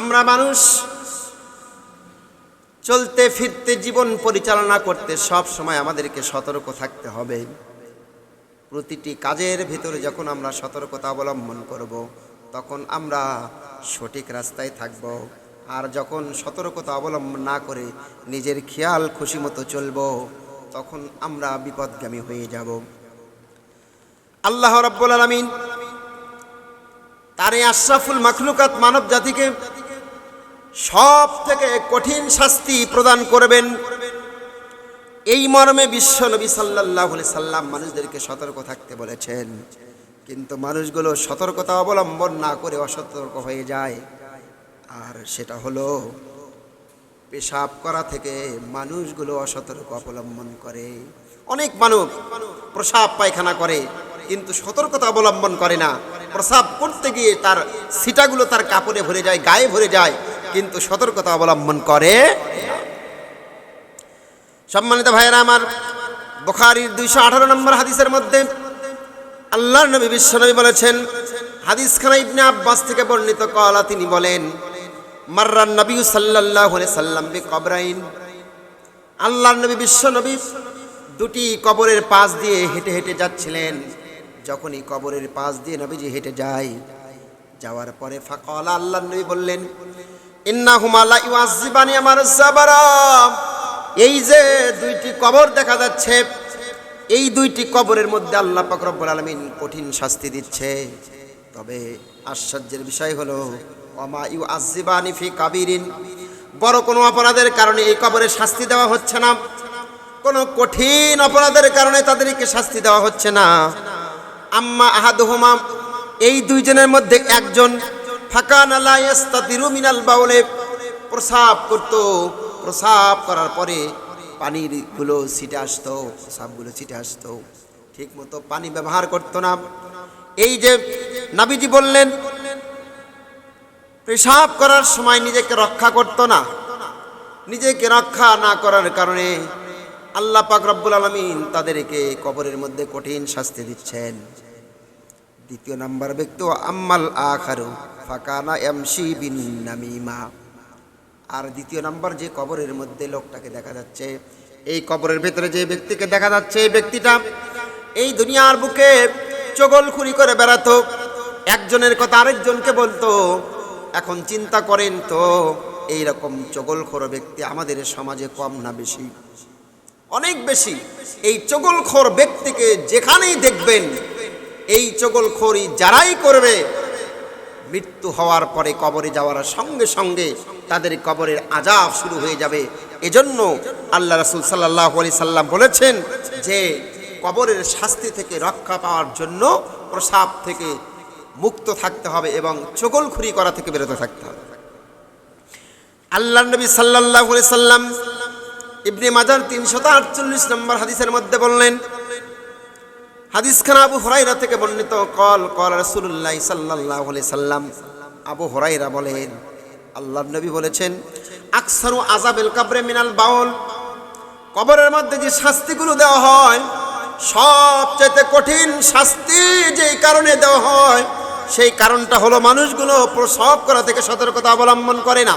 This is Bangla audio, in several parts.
আমরা মানুষ চলতে, ফিরতে, জীবন পরিচালনা করতে সব সময় আমাদেরকে সতর্ক থাকতে হবে। প্রতিটি কাজের ভিতরে যখন আমরা সতর্কতা অবলম্বন করব, তখন আমরা সঠিক রাস্তায় থাকব। আর যখন সতর্কতা অবলম্বন না করে নিজের খেয়াল খুশি মতো চলব, তখন আমরা বিপদগামী হয়ে যাব। আল্লাহ রাব্বুল আলামিন তার আশরাফুল মাখলুকাত মানব জাতিকে সব থেকে কঠিন শাস্তি প্রদান করবেন। এই মর্মে বিশ্ব নবী সাল্লাহ সাল্লাম মানুষদেরকে সতর্ক থাকতে বলেছেন। কিন্তু মানুষগুলো সতর্কতা অবলম্বন না করে অসতর্ক হয়ে যায়। আর সেটা হলো, পেশাব করা থেকে মানুষগুলো অসতর্ক অবলম্বন করে। অনেক মানুষ প্রসাব পায়খানা করে, কিন্তু সতর্কতা অবলম্বন করে না। প্রসাব করতে গিয়ে তার সিটাগুলো তার কাপড়ে ভরে যায়, গায়ে ভরে যায়। কিন্তু সতর্কতা অবলম্বন করে। সম্মানিত ভাইয়েরা, আমার বুখারীর দুইশো আঠারো নম্বর হাদিসের মধ্যে আল্লাহ নবী বিশ্বনবী বলেছেন হাদিস খানা ইবনে আব্বাস থেকে বর্ণিত কলা তিনি বলেন মার্রান নবী আলাইহি সাল্লাম বি কবরাইন আল্লাহর নবী বিশ্বনবী দুটি কবরের পাশ দিয়ে হেঁটে হেঁটে যাচ্ছিলেন। যখনই কবরের পাশ দিয়ে নবীজি হেঁটে যায়, যাওয়ার পরে ফাকল আল্লাহ নবী বললেন ইন্না হুমালা ইউআজিবানি আমার জাবারা। এই যে দুইটি কবর দেখা যাচ্ছে, এই দুইটি কবরের মধ্যে আল্লাহ পাক রব্বুল আলামিন কঠিন শাস্তি দিচ্ছে। তবে আশ্চর্যের বিষয় হলো অমা ইউ আজিবানি ফি কাবিরিন। বড় কোনো অপরাধের কারণে এই কবরে শাস্তি দেওয়া হচ্ছে না। কোনো কঠিন অপরাধের কারণে তাদেরকে শাস্তি দেওয়া হচ্ছে না। আম্মা আহাদুহুমা, এই দুইজনের মধ্যে একজন আলা ইয়াস্তাতিরু মিনাল বাউলে প্রসাব করত। প্রসাব করার পরে পানিরগুলো ছিটে আসতো, প্রসাবগুলো ছিটে আসতো। ঠিক মতো পানি ব্যবহার করতো না। এই যে নাবিজি বললেন পেশাব করার সময় নিজেকে রক্ষা করতো না। নিজেকে রক্ষা না করার কারণে আল্লাহ পাক রব্বুল আলমিন তাদেরকে কবরের মধ্যে কঠিন শাস্তি দিচ্ছেন। দ্বিতীয় নাম্বার ব্যক্তি, আম্মাল আখারু, ফাকানা এমসি বিন নামিমা আর দ্বিতীয় নাম্বার যে কবরের মধ্যে লোকটাকে দেখা যাচ্ছে, এই কবরের ভেতরে যে ব্যক্তিকে দেখা যাচ্ছে, এই ব্যক্তিটা এই দুনিয়ার বুকে চগলখুরি করে বেড়াতো। একজনের কথা আরেকজনকে বলতো, এখন চিন্তা করেন তো এই রকম চগলখোর ব্যক্তি আমাদের সমাজে কম না বেশি? অনেক বেশি। এই চগলখোর ব্যক্তিকে যেখানেই দেখবেন এই চগলখোরি যারাই করবে, মৃত্যু হওয়ার পরে কবরে যাওয়ার সঙ্গে সঙ্গে তাদের কবরের আজাব শুরু হয়ে যাবে। এজন্য আল্লাহ রাসুল সাল্লাহ আলি সাল্লাম বলেছেন যে, কবরের শাস্তি থেকে রক্ষা পাওয়ার জন্য প্রসাব থেকে মুক্ত থাকতে হবে এবং চগলখুরি করা থেকে বিরত থাকতে হবে। আল্লাহ নবী সাল্লাহ সাল্লাম ইবনে মাজার তিনশত আটচল্লিশ নম্বর হাদিসের মধ্যে বললেন হাদিস খান আবু হরাইরা থেকে বর্ণিত, কল কল রসুল্লাহ সাল্লাহ সাল্লাম। আবু হরাইরা বলেন আল্লাহ নবী বলেছেন, আকসারু আজাবেল কাবরে মিনাল বাউল। কবরের মধ্যে যে শাস্তিগুলো দেওয়া হয় সবচেয়ে কঠিন শাস্তি যেই কারণে দেওয়া হয়, সেই কারণটা হলো মানুষগুলো প্রসব করা থেকে সতর্কতা অবলম্বন করে না।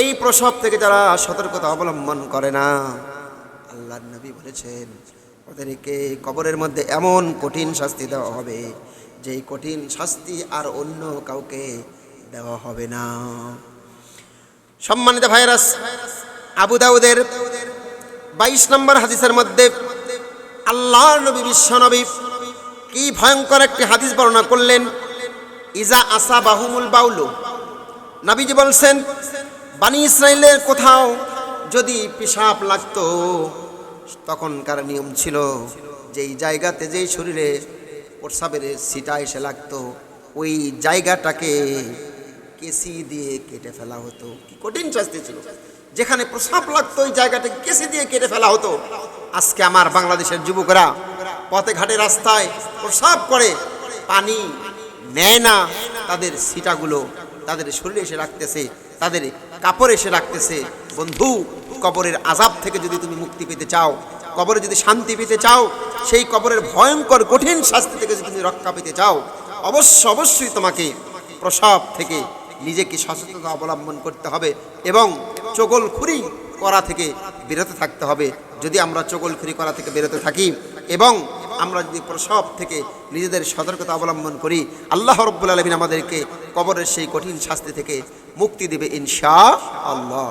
এই প্রসব থেকে যারা সতর্কতা অবলম্বন করে না আল্লাহ নবী বলেছেন ওদেরকে কবরের মধ্যে এমন কঠিন শাস্তি দেওয়া হবে, যেই কঠিন শাস্তি আর অন্য কাউকে দেওয়া হবে না। সম্মানিত ভাইরাস, আবু দাউদের বাইশ নম্বর হাদিসের মধ্যে আল্লাহ নবী, বিশ্ব নবী কি ভয়ঙ্কর একটি হাদিস বর্ণনা করলেন, ইজা আসা বাহুমুল বাউলু। নাবিজি বলছেন, বানি ইসরায়েলের কোথাও যদি পেশাব লাগতো তখনকার নিয়ম ছিল যেই জায়গাতে যেই শরীরে প্রসাবের সিটা এসে লাগতো, ওই জায়গাটাকে কেসি দিয়ে কেটে ফেলা হতো। কি কঠিন শাস্তি ছিল। যেখানে প্রসাব লাগতো, ওই জায়গাটাকে কেসি দিয়ে কেটে ফেলা হতো। আজকে আমার বাংলাদেশের যুবকরা পথে ঘাটে রাস্তায় প্রসাব করে, পানি নেয় না, তাদের সিটাগুলো তাদের শরীরে এসে রাখতেছে, তাদের কাপড় এসে রাখতেছে। বন্ধু কবরের আজাব থেকে যদি তুমি মুক্তি পেতে চাও, কবরে যদি শান্তি পেতে চাও, সেই কবরের ভয়ঙ্কর কঠিন শাস্তি থেকে যদি তুমি রক্ষা পেতে চাও, অবশ্য অবশ্যই তোমাকে প্রসব থেকে নিজেকে সচেতনতা অবলম্বন করতে হবে এবং চগলখুরি করা থেকে বিরত থাকতে হবে। যদি আমরা চগলখুরি করা থেকে বিরত থাকি এবং আমরা যদি প্রসব থেকে নিজেদের সতর্কতা অবলম্বন করি, আল্লাহ রব্বুল আলমিন আমাদেরকে কবরের সেই কঠিন শাস্তি থেকে মুক্তি দেবে ইনশা আল্লাহ